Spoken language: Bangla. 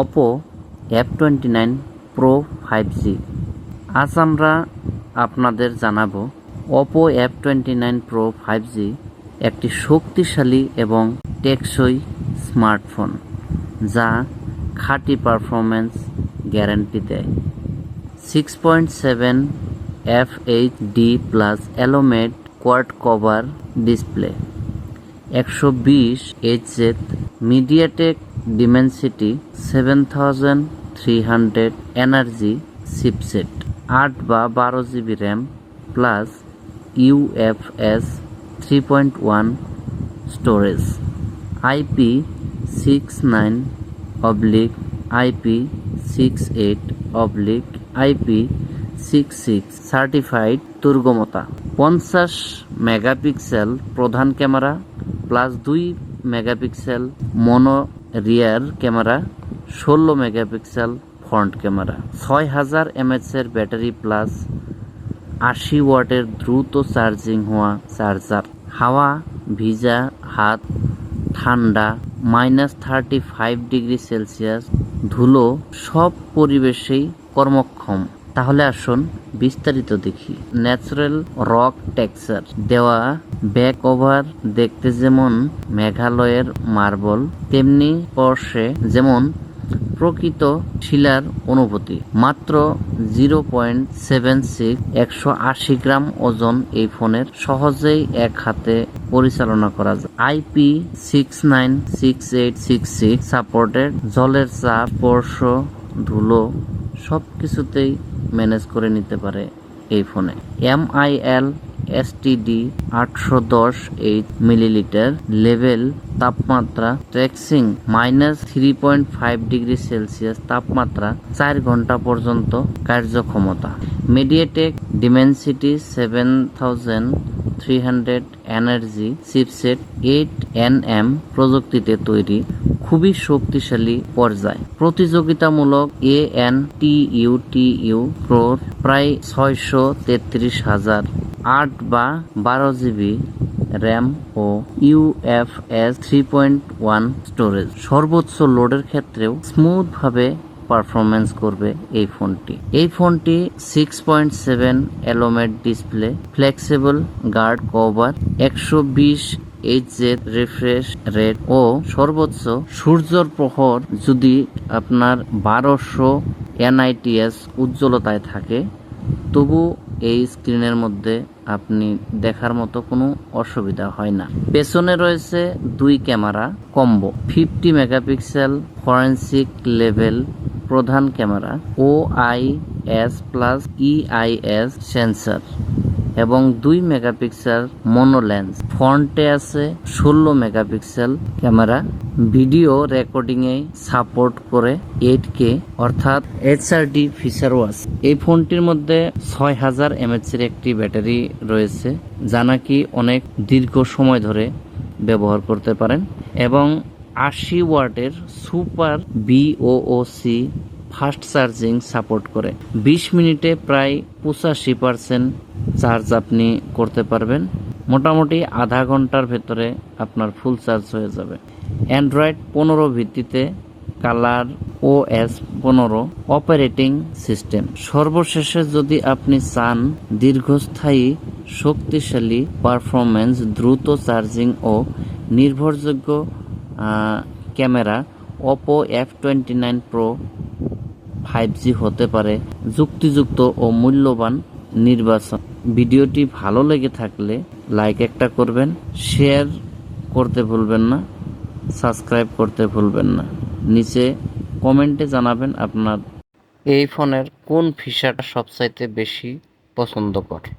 Oppo F twenty nine pro five G আজ আমরা আপনাদের জানাব Oppo F twenty nine pro five G একটি শক্তিশালী এবং টেকসই স্মার্টফোন, যা খাঁটি পারফরম্যান্স গ্যারান্টি দেয়। Six point seven F H D plus অ্যালোমেড quad cover display একশো বিশ HZ MediaTek Dimensity seven thousand three hundred energy chipset আট বা বারো GB RAM plus UFS three point one storage IP six nine oblique IP six eight oblique IP six six certified দুর্গমতা পঞ্চাশ মেগাপিক্সেল প্রধান ক্যামেরা প্লাস দুই মেগাপিক্সেল মনো রিয়ার ক্যামেরা, ষোলো মেগাপিক্সেল ফ্রন্ট ক্যামেরা, ছয় হাজার এমএচের ব্যাটারি প্লাস আশি ওয়াটের দ্রুত চার্জিং হওয়া চার্জার। হাওয়া, ভিজা, হাত, ঠান্ডা, minus thirty five degree Celsius, ধুলো, সব পরিবেশেই কর্মক্ষম। তাহলে আসুন বিস্তারিত দেখি। Natural rock texture. দেওয়া ব্যাক ওভার দেখতে যেমন মেঘালয়ের মার্বল, তেমনি স্পর্শে যেমন প্রকৃত শিলার অনুভূতি। মাত্র জিরো পয়েন্ট সেভেন সিক্স একশো আশি গ্রাম ওজন এই ফোনের সহজেই এক হাতে পরিচালনা করা যায়। IP six nine six eight six six supported জলের চাপ, স্পর্শ, ধুলো সব কিছুতেই ম্যানেজ করে নিতে পারে এই ফোনে এমআইএল এসটিডি আটশো দশ এইট মিলিলিটার লেভেল তাপমাত্রা ট্রেক্সিং minus three point five degree Celsius তাপমাত্রা চার ঘণ্টা পর্যন্ত কার্যক্ষমতা। MediaTek Dimensity seven thousand three hundred energy chipset eight N M প্রযুক্তিতে তৈরি খুবই শক্তিশালী পর্যায়। প্রতিযোগিতামূলক A N T U T U প্রায় ছয়শো তেত্রিশ হাজার আট বা বারো জিবি র্যাম ও UFS three point one storage. সর্বোচ্চ লোডের ক্ষেত্রেও স্মুথভাবে পারফরমেন্স করবে এই ফোনটি। এই ফোনটি সিক্স পয়েন্ট সেভেন এলোমেড ডিসপ্লে, ফ্লেক্সিবল গার্ড কভার, একশো বিশ এইচজেড রিফ্রেশ রেট ও সর্বোচ্চ সূর্যর প্রহর যদি আপনার বারোশো এনআইটিএস উজ্জ্বলতায় থাকে, তবু এই স্ক্রিনের মধ্যে আপনি দেখার মতো কোনো অসুবিধা হয় না। পেছনে রয়েছে দুই camera combo, fifty megapixel forensic level প্রধান camera O I S plus EIS sensor এবং দুই মেগাপিক্সেল মনো লেন্স ফ্রন্টে আছে ষোলো মেগাপিক্সেল ক্যামেরা। ভিডিও রেকর্ডিংয়ে সাপোর্ট করে এইট কে, অর্থাৎ এইচআরডি ফিচার ওয়াচ। এই ফোনটির মধ্যে ছয় হাজার এমএচের একটি ব্যাটারি রয়েছে, যা নাকি অনেক দীর্ঘ সময় ধরে ব্যবহার করতে পারেন। এবং আশি ওয়াটের super VOOC fast charging support করে। বিশ মিনিটে প্রায় পঁচাশি পার্সেন্ট চার্জ আপনি করতে পারবেন। মোটামুটি আধা ঘণ্টার ভেতরে আপনার ফুল চার্জ হয়ে যাবে। অ্যান্ড্রয়েড পনেরো ভিত্তিতে কালার ও এস পনেরো অপারেটিং সিস্টেম। সর্বশেষে যদি আপনি চান দীর্ঘস্থায়ী, শক্তিশালী পারফরমেন্স দ্রুত চার্জিং ও নির্ভরযোগ্য camera Oppo F twenty nine pro five G হতে পারে, যুক্তিযুক্ত ও মূল্যবান নির্বাচন। ভিডিওটি ভালো লেগে থাকলে লাইক একটা করবেন, শেয়ার করতে ভুলবেন না, সাবস্ক্রাইব করতে ভুলবেন না। নিচে কমেন্টে জানাবেন আপনার এই ফোনের কোন ফিচারটা সবচাইতে বেশি পছন্দ করে।